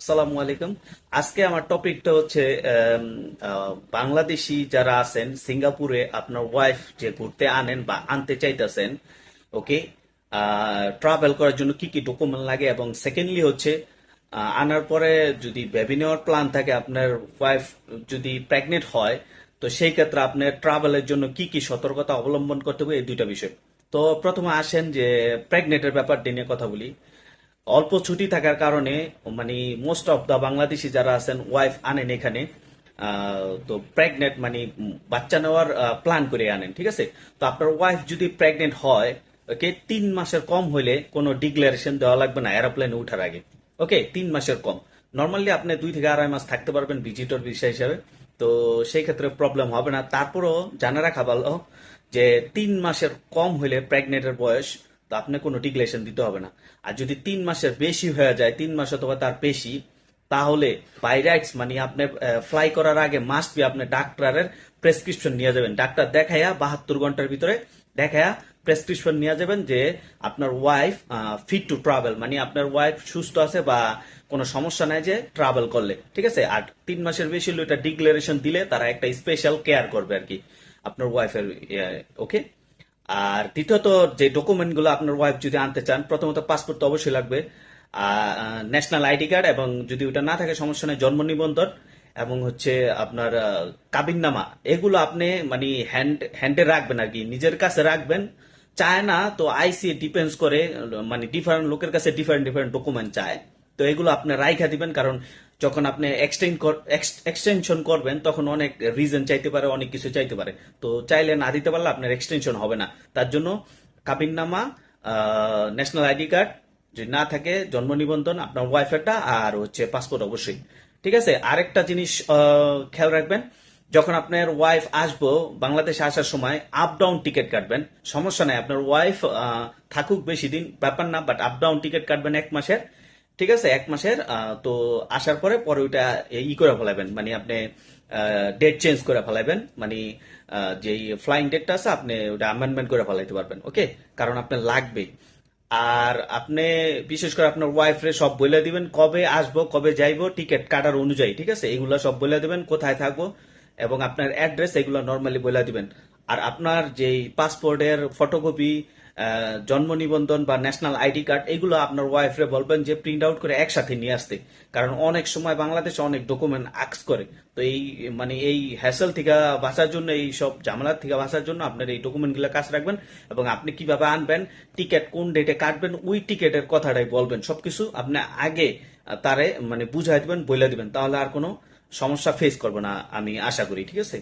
আসসালামু আলাইকুম। আজকে আমার টপিকটা হচ্ছে বাংলাদেশি যারা আছেন, সিঙ্গাপুরে আপনার ওয়াইফ যে ঘুরতে আনেন বা আনতে চাইতেছেন ওকে ট্রাভেল করার জন্য কি কি ডকুমেন্ট লাগে এবং সেকেন্ডলি হচ্ছে আনার পরে যদি বেবি নেওয়ার প্ল্যান থাকে, আপনার ওয়াইফ যদি প্রেগনেন্ট হয়, তো সেই ক্ষেত্রে আপনার ট্রাভেলের জন্য কি কি সতর্কতা অবলম্বন করতে হবে, এই দুইটা বিষয়। তো প্রথমে আসেন যে প্রেগনেন্টের ব্যাপারটি নিয়ে কথা বলি। অল্প ছুটি থাকার কারণে মানে মোস্ট অফ দা বাংলাদেশি যারা আছেন ওয়াইফ আনেন এখানে তো প্রেগনেন্ট মানে বাচ্চা নেওয়ার প্ল্যান করে আনেন, ঠিক আছে? তো আপনার ওয়াইফ যদি প্রেগনেন্ট হয় ওকে তিন মাসের কম হলে কোনো ডিক্লারেশন দেওয়া লাগবে না এরোপ্লেনে উঠার আগে ওকে তিন মাসের কম। নর্মালি আপনি দুই থেকে আড়াই মাস থাকতে পারবেন ভিজিটর বিষয় হিসাবে, তো সেই ক্ষেত্রে প্রবলেম হবে না। তারপরও জানা রাখা ভালো, যে তিন মাসের কম হলে প্রেগনেন্টের বয়স তো আপনি কোনো ডিক্লেশন দিতে হবে না। আর যদি তিন মাসের বেশি হয়ে যায়, তিন মাস অথবা তার বেশি, তাহলে বাই রাইটস মানে আপনি ফ্লাই করার আগে মাস্ট বি আপনি ডাক্তারের প্রেসক্রিপশন নিয়ে যাবেন। ডাক্তার দেখাইয়া বাহাত্তর ঘণ্টার ভিতরে দেখাইয়া প্রেসক্রিপশন নিয়ে যাবেন যে আপনার ওয়াইফ ফিট টু ট্রাভেল মানে আপনার ওয়াইফ সুস্থ আছে বা কোনো সমস্যা নাই যে ট্রাভেল করলে। ঠিক আছে? আর তিন মাসের বেশি হলে এটা ডিক্লারেশন দিলে তারা একটা স্পেশাল কেয়ার করবে আর কি। আপনার ওয়াইফের ওকে আর দ্বিতীয়ত, যে ডকুমেন্টগুলো আপনার ওয়াইফ যদি আনতে চান, প্রথমত পাসপোর্ট তো অবশ্যই লাগবে ন্যাশনাল আইডি কার্ড এবং যদি ওটা না থাকে, সমস্যা নেই, জন্ম নিবন্ধন এবং হচ্ছে আপনার কাবিননামা, এগুলো আপনি মানে হ্যান্ড হ্যান্ডে রাখবেন আর কি, নিজের কাছে রাখবেন। চায় না, তো আইসি ডিপেন্ডস করে মানে ডিফারেন্ট লোকের কাছে ডিফারেন্ট ডিফারেন্ট ডকুমেন্ট চায়। তো এগুলো আপনি রাইখা দিবেন, কারণ যখন আপনি এক্সটেনশন করবেন, তখন অনেক রিজন চাইতে পারে, অনেক কিছু চাইতে পারে। তো চাইলে না দিতে পারলে আপনার এক্সটেনশন হবে না। তার জন্য কাবিননামা ন্যাশনাল আইডি কার্ড যদি না থাকে, জন্ম নিবন্ধন, আপনার ওয়াইফেরটা আর হচ্ছে পাসপোর্ট অবশ্যই। ঠিক আছে? আরেকটা জিনিস খেয়াল রাখবেন, যখন আপনার ওয়াইফ আসব, বাংলাদেশে আসার সময় আপ ডাউন টিকিট কাটবেন। সমস্যা নাই, আপনার ওয়াইফ থাকুক বেশি দিন, ব্যাপার না বাট আপ ডাউন টিকিট কাটবেন এক মাসের। ঠিক আছে, এক মাসের তো আসার পরে পরে ওইটা ই করে ফেলাবেন। মানে আপনি ডেট চেঞ্জ করে ফেলাবেন। মানে যেই ফ্লাইং ডেটটা আছে, আপনি ওটা অ্যামেন্ডমেন্ট করে ফেলাইতে পারবেন, ওকে? কারণ আপনার লাগবে। আর আপনি, বিশেষ করে আপনার ওয়াইফরে সব বলে দিবেন, কবে আসব, কবে যাইবো টিকিট কাটার অনুযায়ী, ঠিক আছে? এগুলো সব বলে দিবেন, কোথায় থাকব, এবং আপনার অ্যাড্রেস এগুলো নর্মালি বলে দিবেন। আর আপনার যেই পাসপোর্টের ফটোকপি জন্ম নিবন্ধন বা ন্যাশনাল আইডি কার্ড এগুলো আপনার ওয়াইফরে বলবেন যে প্রিন্ট আউট করে একসাথে নিয়ে আসতে। কারণ অনেক সময় বাংলাদেশে অনেক ডকুমেন্ট আক্স করে। তো এই মানে এই হ্যাসেল থেকে বাঁচার জন্য, এই সব ঝামেলার থেকে বাঁচার জন্য আপনার এই ডকুমেন্টগুলো কাজ রাখবেন এবং আপনি কীভাবে আনবেন টিকিট কোন ডেটে কাটবেন, ওই টিকিটের কথাটাই বলবেন। সবকিছু আপনি আগে তারে মানে বুঝাই দিবেন বলে দিবেন। তাহলে আর কোনো সমস্যা ফেস করব না, আমি আশা করি। ঠিক আছে?